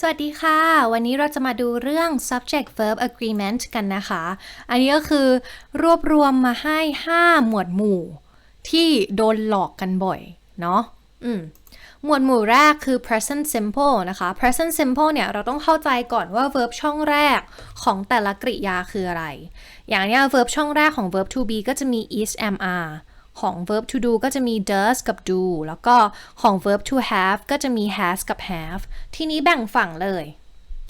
สวัสดีค่ะ วันนี้เราจะมาดูเรื่อง subject verb agreement กันนะคะ อันนี้ก็คือ รวบรวมมาให้ 5 หมวดหมู่ ที่โดนหลอกกันบ่อย เนาะอืมหมวดหมู่แรกคือ present simple นะคะ present simple เนี่ย เราต้องเข้าใจก่อนว่า verb ช่องแรกของแต่ละกริยาคืออะไร อย่างเนี้ย verb ช่องแรกของ verb to be ก็จะมี is am are ของ verb to do ก็จะมี does กับ do แล้วก็ของ verb to have ก็จะมี has กับ have ทีนี้แบ่งฝั่งเลย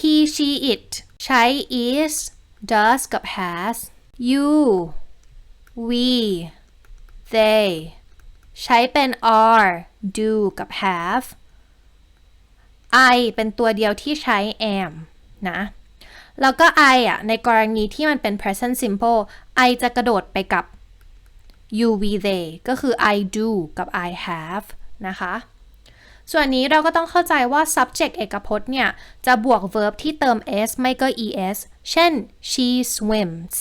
he she it ใช้ is does กับ has you we they ใช้เป็น are do กับ have I เป็นตัวเดียวที่ใช้ am นะ แล้วก็ I อะ ในกรณีที่มันเป็น present simple I จะกระโดดไปกับ you we they ก็คือ I do กับ I have นะคะ ส่วนนี้เราก็ต้องเข้าใจว่า subject เอกพจน์เนี่ย จะบวก verb ที่เติม s ไม่ก็ es เช่น she swims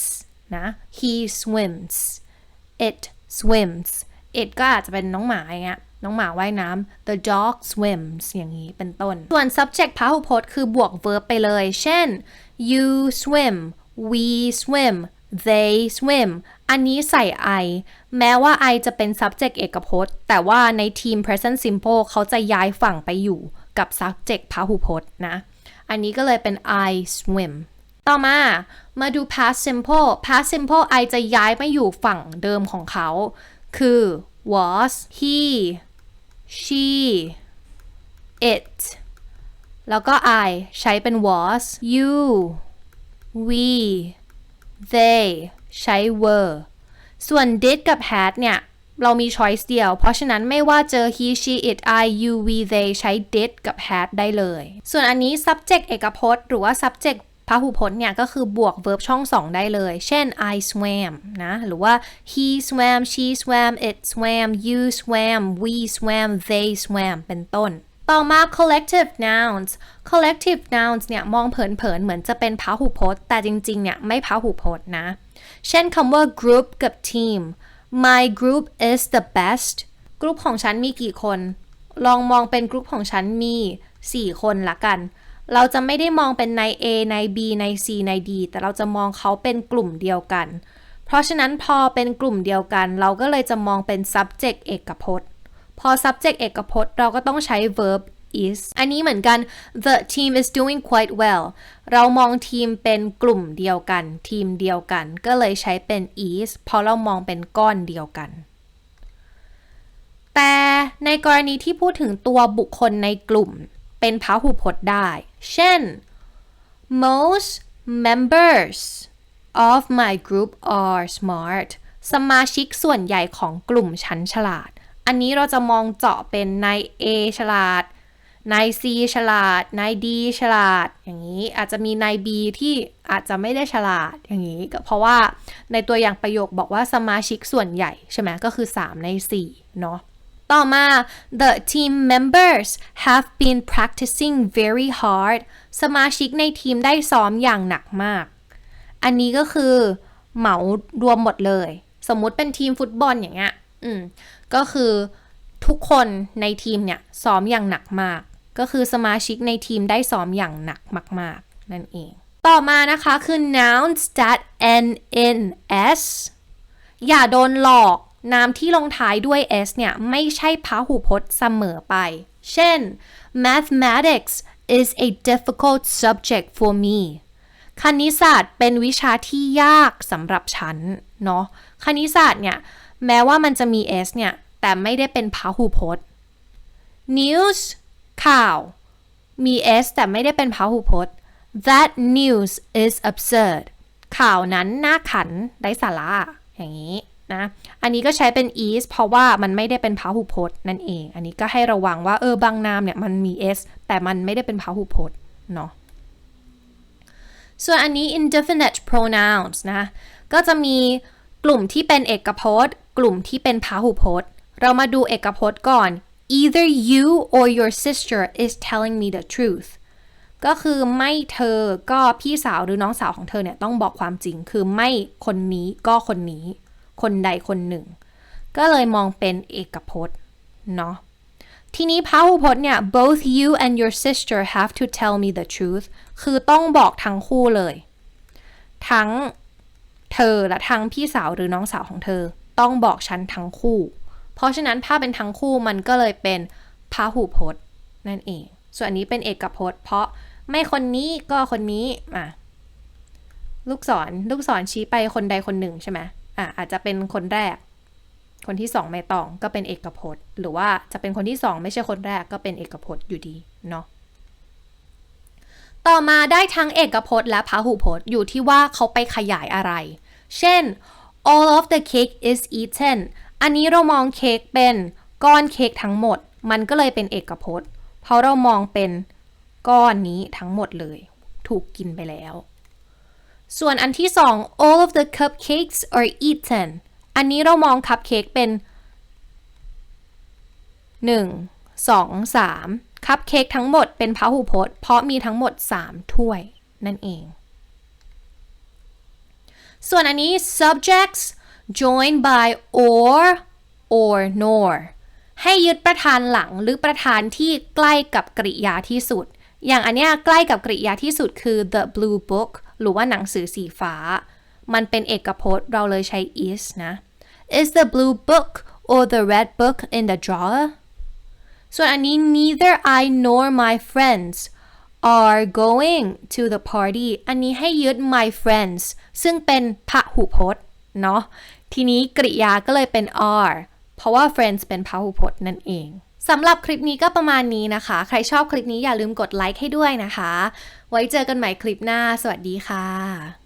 นะ he swims it swims it ก็อาจจะเป็นน้องหมาอย่างเงี้ย น้องหมาว่ายน้ำ the dog swims อย่างนี้เป็นต้น ส่วน subject พหูพจน์คือบวก verb ไปเลย เช่น you swim we swim they swim อันนี้ใส่ I แม้ว่า I จะเป็น subject เอกพจน์ แต่ว่าในทีม present simple เขาจะย้ายฝั่งไปอยู่กับ subject พหูพจน์นะ อันนี้ก็เลยเป็น I swim ต่อมา มาดู past simple past simple I จะย้ายมาอยู่ฝั่งเดิมของเขา คือ was he she it แล้วก็ I ใช้เป็น was you we they ใช้ were ส่วน did กับ had เนี่ย เรามี choice เดียว เพราะฉะนั้นไม่ว่าเจอ he she it I you we they ใช้ did กับ had ได้เลย ส่วนอันนี้ subject เอกพจน์ หรือว่า subject พหูพจน์เนี่ยก็คือบวก verb ช่อง2ได้เลย เช่น I swam นะ หรือว่า he swam she swam it swam you swam we swam they swam เป็นต้น ต่อมา collective nouns collective nouns เนี่ยมองเผินๆ เหมือนจะเป็นพหูพจน์ แต่จริงๆ เนี่ยไม่พหูพจน์นะ เช่นคำว่า group กับ team my group is the best กรุ๊ปของฉันมีกี่คน ลองมองเป็นกรุ๊ปของฉันมี 4 คนละกัน เราจะไม่ได้มองเป็นใน A ใน B ใน C ใน D แต่เราจะมองเขาเป็นกลุ่มเดียวกัน เพราะฉะนั้นพอเป็นกลุ่มเดียวกัน เราก็เลยจะมองเป็น subject เอกพจน์ พอ subject เอกพจน์เราก็ต้องใช้ verb is อันนี้เหมือนกัน the team is doing quite well เรามองทีมเป็นกลุ่มเดียวกัน ทีมเดียวกัน ก็เลยใช้เป็น is เพราะเรามองเป็นก้อนเดียวกัน แต่ในกรณีที่พูดถึงตัวบุคคลในกลุ่ม เป็นพหูพจน์ได้ เช่น most members of my group are smart สมาชิกส่วนใหญ่ของกลุ่มชั้นฉลาด อันนี้เราจะมองเจาะเป็นใน A ฉลาดนาย C ฉลาดนาย D ฉลาด อย่างนี้อาจจะมีนาย B ที่อาจจะไม่ได้ฉลาดอย่างนี้ก็เพราะว่าในตัวอย่างประโยคบอกว่าสมาชิกส่วนใหญ่ใช่ไหมก็คือ 3 ใน 4 เนาะต่อมา the team members have been practicing very hard สมาชิกในทีมได้ซ้อมอย่างหนักมาก อันนี้ก็คือเหมารวมหมดเลย สมมุติเป็นทีมฟุตบอลอย่างเงี้ย อืมก็คือทุกคนในทีมเนี่ยซ้อมอย่างหนักมาก ก็คือสมาชิกในทีมได้ซ้อมอย่างหนักมาก ๆ นั่นเอง ต่อมานะคะคือ nouns that end in s อย่าโดนหลอก นามที่ลงท้ายด้วย s เนี่ย ไม่ใช่พหูพจน์เสมอไป เช่น mathematics is a difficult subject for me คณิตศาสตร์เป็นวิชาที่ยากสำหรับฉัน เนาะ คณิตศาสตร์เนี่ย แม้ว่ามันจะมี s เนี่ย แต่ไม่ได้เป็นพหูพจน์ news ข่าว มี s แต่ไม่ได้เป็นพหูพจน์ that news is absurd ข่าวนั้นน่าขันไร้สาระอย่างนี้นะ อันนี้ก็ใช้เป็น is เพราะว่ามันไม่ได้เป็นพหูพจน์นั่นเอง อันนี้ก็ให้ระวังว่าเออบางนามเนี่ยมันมี s แต่มันไม่ได้เป็นพหูพจน์เนาะ ส่วนอันนี้ indefinite pronouns นะ ก็จะมีกลุ่มที่เป็นเอกพจน์ กลุ่มที่เป็นพหูพจน์ เรามาดูเอกพจน์ก่อน either you or your sister is telling me the truth ก็คือไม่เธอก็พี่สาวหรือน้องสาวของเธอเนี่ยต้องบอกความจริง คือไม่คนนี้ก็คนนี้ คนใดคนหนึ่ง ก็เลยมองเป็นเอกพจน์เนาะทีนี้พหูพจน์เนี่ย both you and your sister have to tell me the truth คือต้องบอกทั้งคู่เลย ทั้งเธอและทั้งพี่สาวหรือน้องสาวของเธอ ต้องบอกฉันทั้งคู่ เพราะฉะนั้นถ้าเป็นทั้งคู่มันก็เลยเป็นพหูพจน์นั่นเอง ส่วนอันนี้เป็นเอกพจน์ เพราะไม่คนนี้ก็คนนี้อะลูกศรลูกศรชี้ไปคนใดคนหนึ่งใช่ไหมอะอาจจะเป็นคนแรก คนที่สองไม่ต้องก็เป็นเอกพจน์ หรือว่าจะเป็นคนที่สองไม่ใช่คนแรกก็เป็นเอกพจน์อยู่ดีเนาะต่อมาได้ทั้งเอกพจน์และพหูพจน์อยู่ที่ว่าเขาไปขยายอะไร เช่น all of the cake is eaten อันนี้เรามองเค้กเป็นก้อนเค้กทั้งหมด มันก็เลยเป็นเอกพจน์ เพราะเรามองเป็นก้อนนี้ทั้งหมดเลย ถูกกินไปแล้ว ส่วนอันที่สอง all of the cupcakes are eaten อันนี้เรามองคัพเค้กเป็น 1 2 3 คัพเค้กทั้งหมดเป็นพหูพจน์ เพราะมีทั้งหมด 3 ถ้วยนั่นเอง ส่วนอันนี้ subjects joined by or or nor ให้ยึดประธานหลังหรือประธานที่ใกล้กับกริยาที่สุด อย่างอันเนี้ยใกล้กับกริยาที่สุดคือ the blue book หรือว่าหนังสือสีฟ้า มันเป็นเอกพจน์เราเลยใช้ is นะ is the blue book or the red book in the drawer ส่วนอันนี้ neither I nor my friends are going to the party อันนี้ให้ยึด my friends ซึ่งเป็นพหูพจน์เนาะ ทีนี้กริยาก็เลยเป็น are เพราะว่า friends เป็นพหูพจน์นั่นเองสำหรับคลิปนี้ก็ประมาณนี้นะคะ ใครชอบคลิปนี้อย่าลืมกดไลค์ให้ด้วยนะคะ ไว้เจอกันใหม่คลิปหน้า สวัสดีค่ะ